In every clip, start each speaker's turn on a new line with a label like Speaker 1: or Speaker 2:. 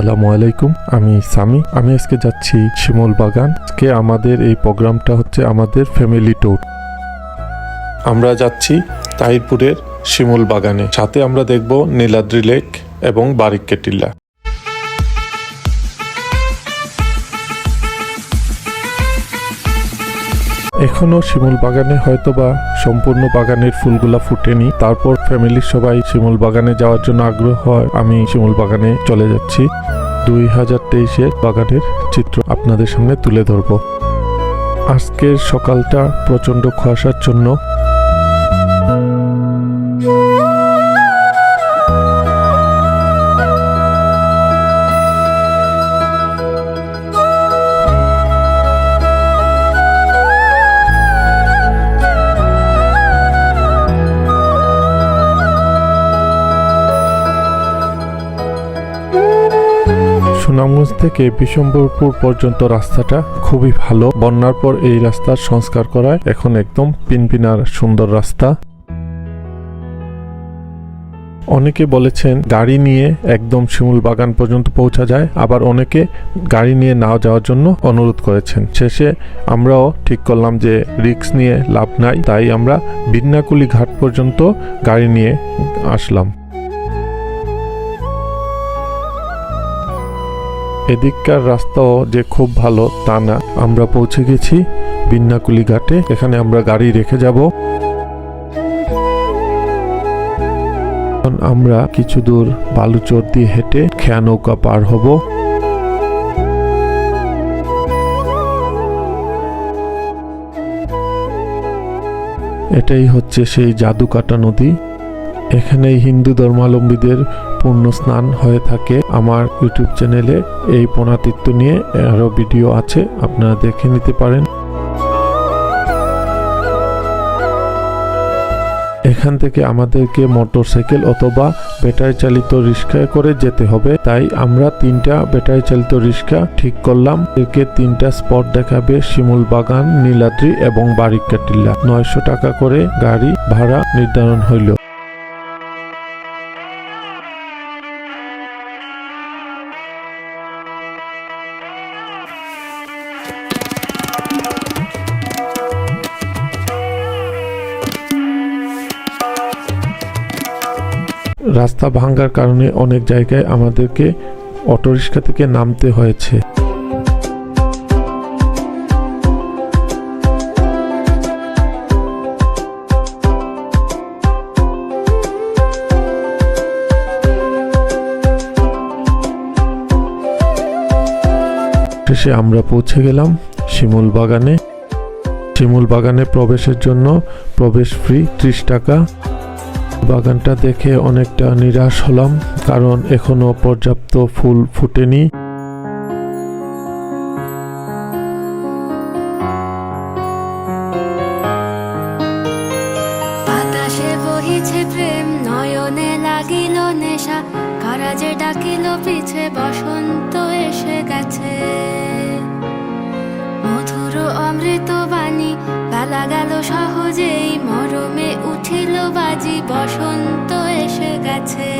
Speaker 1: আসসালামু আলাইকুম, আমি সামি। আমি আজকে যাচ্ছি শিমল বাগান। আজকে আমাদের এই প্রোগ্রামটা হচ্ছে আমাদের ফ্যামিলি ট্যুর। আমরা যাচ্ছি তাহিরপুরের শিমল বাগানে। সাথে আমরা দেখব নীলাদ্রি লেক এবং বারিক কেটিল্লা এখনও শিমুল বাগানে হয়তো বা সম্পূর্ণ বাগানের ফুলগুলা ফুটেনি। তারপর ফ্যামিলির সবাই শিমুল বাগানে যাওয়ার জন্য আগ্রহ হয়। আমি শিমুল বাগানে চলে যাচ্ছি। দুই হাজার তেইশের বাগানের চিত্র আপনাদের সামনে তুলে ধরব। আজকের সকালটা প্রচণ্ড কুয়াশার জন্য সুনামগঞ্জ থেকে বিশম্বরপুর পর্যন্ত রাস্তাটা খুবই ভালো। বন্যার পর এই রাস্তার সংস্কার করায় এখন একদম পিনপিনার সুন্দর রাস্তা। অনেকে বলেছেন গাড়ি নিয়ে একদম শিমুল বাগান পর্যন্ত পৌঁছা যায়। আবার অনেকে গাড়ি নিয়ে না যাওয়ার জন্য অনুরোধ করেছেন। শেষে আমরাও ঠিক করলাম যে রিক্স নিয়ে লাভ নাই, তাই আমরা বিন্নাকুলি ঘাট পর্যন্ত গাড়ি নিয়ে আসলাম। এদিককার রাস্তাও যে খুব ভালো, তা না। আমরা পৌঁছে গেছি বিন্নাকুলি ঘাটে। এখানে আমরা গাড়ি রেখে যাব। আমরা কিছু দূর বালুচর দিয়ে হেঁটে খেয়া নৌকা পার হব। এটাই হচ্ছে সেই জাদুকাটা নদী। এখানেই হিন্দু ধর্মাবলম্বীদের পূর্ণ স্নান হয়ে থাকে আমার ইউটিউব চ্যানেলে। এই পনাতীর্থ নিয়ে আরও ভিডিও আছে, আপনারা দেখে নিতে পারেন। এখান থেকে আমাদেরকে মোটরসাইকেল অথবা ব্যাটারি চালিত রিক্সায় করে যেতে হবে। তাই আমরা তিনটা ব্যাটারি চালিত রিক্সা ঠিক করলাম। একে তিনটা স্পট দেখাবে, শিমুল বাগান, নীলাদ্রি এবং বারিকাটিল্লা নয়শো টাকা করে গাড়ি ভাড়া নির্ধারণ হইল। রাস্তা ভাঙ্গার কারণে অনেক জায়গায় আমাদেরকে অটোরিক্সা থেকে নামতে হয়েছে। শেষে আমরা পৌঁছে গেলাম শিমুল বাগানে। শিমুল বাগানে প্রবেশের জন্য প্রবেশ ফ্রি ত্রিশ টাকা। বাগানটা দেখে অনেকটা নিরাশ হলাম, কারণ এখনও পর্যাপ্ত ফুল ফুটেনি।
Speaker 2: বহিছে প্রেম, নয়নে লাগিল নেশা পিছে, বসন্ত এসে গেছে। মধুর অমৃত বাণী বেলা গেল সহজেই মরমে উঠিল বাজি, বসন্ত এসে গেছে।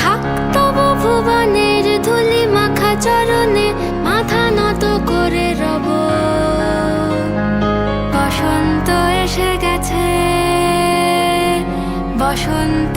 Speaker 2: থাক তবু ভুবনের ধুলি মাখা চরণে, মাথা নত করে রব। বসন্ত এসে গেছে, বসন্ত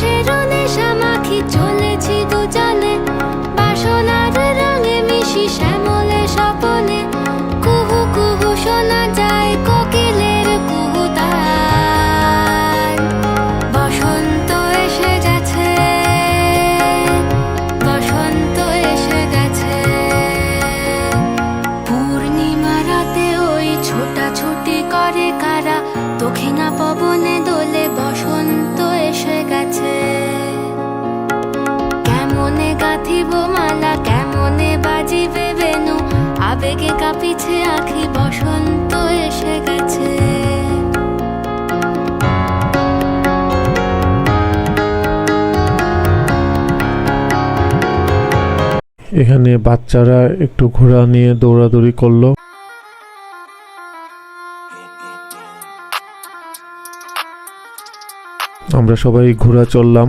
Speaker 2: ওই বাজে
Speaker 1: এখানে বাচ্চারা একটু ঘোড়া নিয়ে দৌড়াদৌড়ি করল। আমরা সবাই ঘোড়া চললাম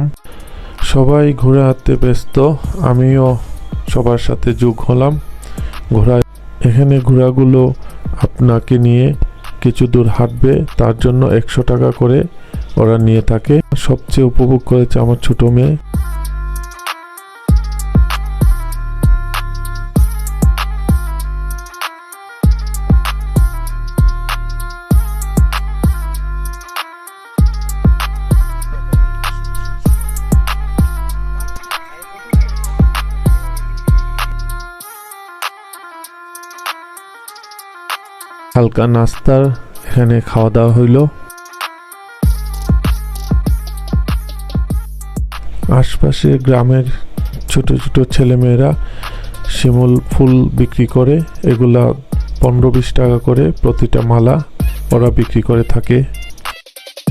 Speaker 1: সবাই ঘোড়া হাতে ব্যস্ত, আমিও সবার সাথে যোগ হলাম। ঘোড়া এখানে ঘোড়াগুলো আপনাকে নিয়ে কিছু দূর হাঁটবে, তার জন্য একশো টাকা করে ওরা নিয়ে থাকে। সবচেয়ে উপভোগ করেছে আমার ছোটো মেয়ে। হালকা নাস্তার এখানে খাওয়া দাওয়া হইল। আশপাশে গ্রামের ছোট ছোট ছেলেমেয়েরা শিমুল ফুল বিক্রি করে, এগুলা পনেরো বিশ টাকা করে প্রতিটা মালা ওরা বিক্রি করে থাকে।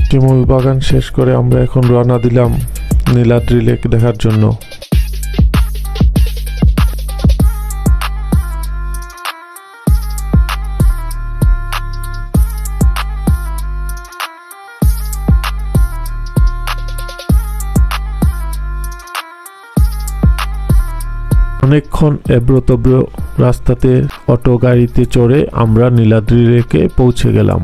Speaker 1: শিমুল বাগান শেষ করে আমরা এখন রওনা দিলাম নীলাদ্রি লেক দেখার জন্য। অনেকক্ষণ এব্রতব্র রাস্তাতে অটো গাড়িতে চড়ে আমরা নীলাদ্রি রেখে পৌঁছে গেলাম।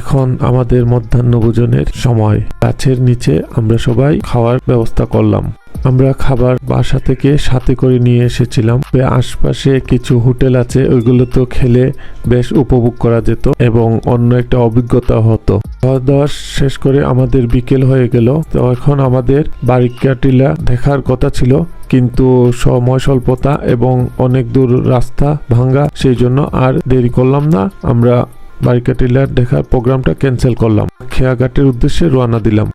Speaker 1: এখন আমাদের মধ্যাহ্নভোজনের সময়। গাছের নিচে আমরা সবাই খাওয়ার ব্যবস্থা করলাম। আমরা খাবার বাসা থেকে সাথে করে নিয়ে এসেছিলাম। আশপাশে কিছু হোটেল আছে, ওইগুলো তো খেলে বেশ উপভোগ করা যেত এবং অন্য একটা অভিজ্ঞতা হতো। খাওয়া দাওয়া শেষ করে আমাদের বিকেল হয়ে গেল। তো এখন আমাদের বারিকাটিলা দেখার কথা ছিল, কিন্তু সময় স্বল্পতা এবং অনেক দূর রাস্তা ভাঙ্গা সেই জন্য আর দেরি করলাম না। আমরা বারিকাটিলার দেখার প্রোগ্রামটা ক্যান্সেল করলাম। খেয়াঘাটের উদ্দেশ্যে রওনা দিলাম।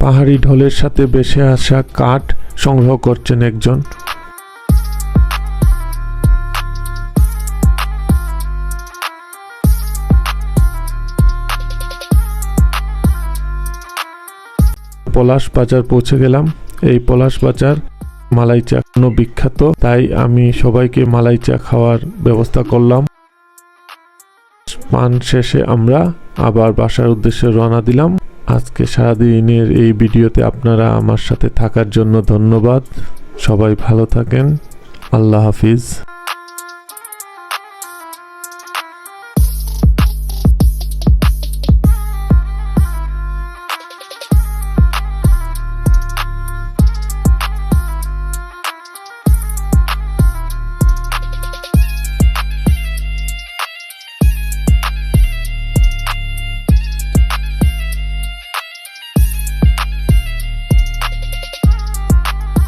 Speaker 1: পাহাড়ি ঢলের সাথে বেসে আসা কাঠ সংগ্রহ করছেন একজন। পলাশ বাজার পৌঁছে গেলাম। এই পলাশ বাজার মালাই চা বিখ্যাত, তাই আমি সবাইকে মালাই চা খাওয়ার ব্যবস্থা করলাম। পান শেষে আমরা আবার বাসার উদ্দেশ্যে রওনা দিলাম। আজকে সারাদিনের এই ভিডিওতে আপনারা আমার সাথে থাকার জন্য ধন্যবাদ। সবাই ভালো থাকেন। আল্লাহ হাফিজ।